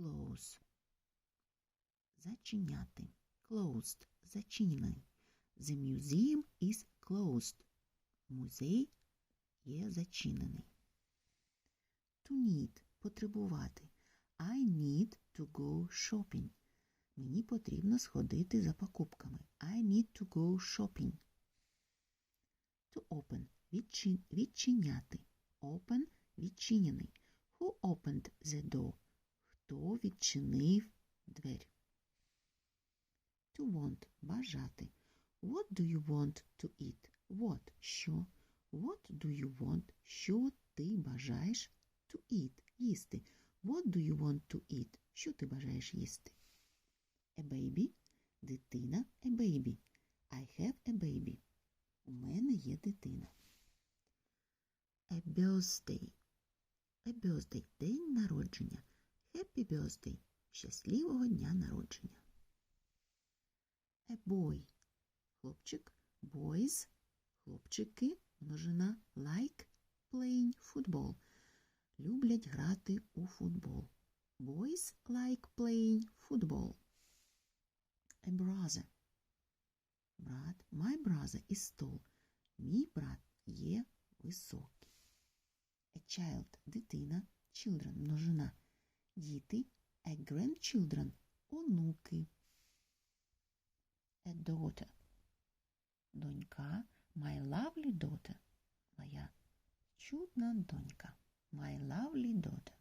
close. Зачиняти. Closed. Зачинений. The museum is closed. Музей є зачинений. To need – потребувати. I need to go shopping. Мені потрібно сходити за покупками. I need to go shopping. To open – відчин, відчиняти. Open – відчинений. Who opened the door? Хто відчинив двері? To want – бажати. What do you want to eat? What – що? What do you want? Що ти бажаєш to eat? Їсти. What do you want to eat? Що ти бажаєш їсти? A baby – дитина. A baby. I have a baby. У мене є дитина. A birthday. A birthday – день народження. Happy birthday – щасливого дня народження. Boy – хлопчик. Boys – хлопчики. Множина like playing football. Люблять грати у футбол. Boys like playing football. A brother. Брат. My brother is tall. Мій брат є високий. A child – дитина. Children – множина. Діти. A grandchildren – онуки. A daughter – донька. My lovely daughter – моя чудна донька. My lovely daughter.